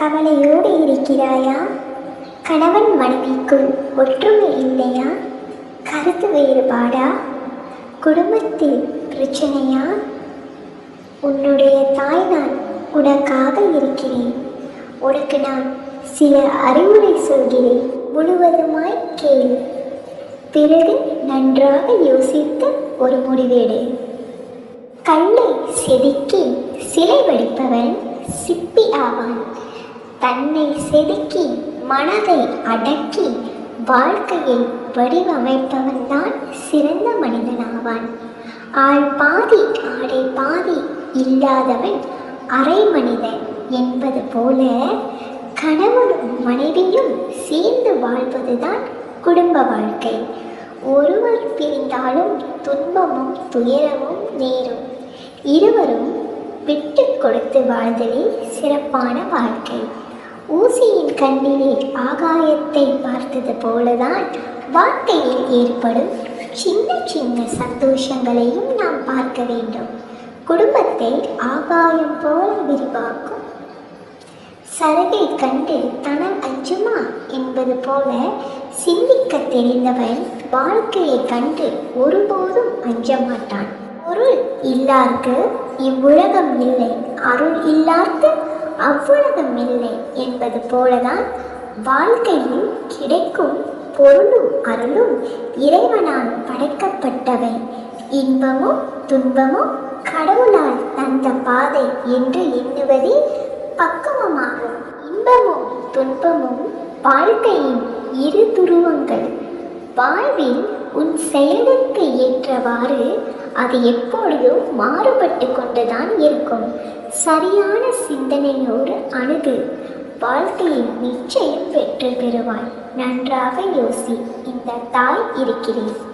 கவலையோடு இருக்கிறாயா? கணவன் மனைவிக்குள் ஒற்றுமை இல்லையா? கருத்து வேறுபாடா? குடும்பத்தில் பிரச்சனையா? உன்னுடைய தாய் நான் உனக்காக இருக்கிறேன். உனக்கு நான் சில அறிவுரை சொல்கிறேன். முழுவதுமாய் கேள். பிறகு நன்றாக யோசித்து ஒரு முடிவேடு. கல்லை செதுக்கி சிலை வடிப்பவன் சிப்பி ஆவான். தன்னை செதுக்கி மனதை அடக்கி வாழ்க்கையை வடிவமைப்பவன் தான் சிறந்த மனிதனாவான் ஆள் பாதி ஆடை பாதி இல்லாதவன் அரை மனிதன் என்பது போல கணவனும் மனைவியும் சேர்ந்து வாழ்வதுதான் குடும்ப வாழ்க்கை. ஒருவர் பிரிந்தாலும் துன்பமும் துயரமும் நேரும். இருவரும் விட்டு கொடுத்து வாழ்தலே சிறப்பான வாழ்க்கை. ஊசியின் கண்ணிலே ஆகாயத்தை பார்த்தது போலதான் வாழ்க்கையில் ஏற்படும் சின்ன சின்ன சந்தோஷங்களையும் நாம் பார்க்க வேண்டும். குடும்பத்தை ஆகாயம் போல விரிவாக்கும். சரகை கண்டு தனம் அஞ்சுமா என்பது போல சிந்திக்க தெரிந்தவன் வாழ்க்கையை கண்டு ஒருபோதும் அஞ்ச மாட்டான். பொருள் இல்லார்க்கு இவ்வுலகம் இல்லை அருள் இல்லார்க்கு அவ்வுலகம் இல்லை என்பது போலதான் வாழ்க்கையில் கிடைக்கும் பொருளும் அருளும் இறைவனால் படைக்கப்பட்டவை. இன்பமும் துன்பமும் கடவுளால் தந்த பாதை என்று எண்ணுவதே பக்குவமாகும். இன்பமும் துன்பமும் வாழ்க்கையின் இரு துருவங்கள். வாழ்வில் உன் செயலுக்கு ஏற்றவாறு அது எப்பொழுதும் மாறுபட்டு கொண்டுதான் இருக்கும். சரியான சிந்தனையோடு அணுகு. வாழ்க்கையில் நிச்சயம் வெற்றி பெறுவாய். நன்றாக யோசி. இந்த தாய் இருக்கிறேன்.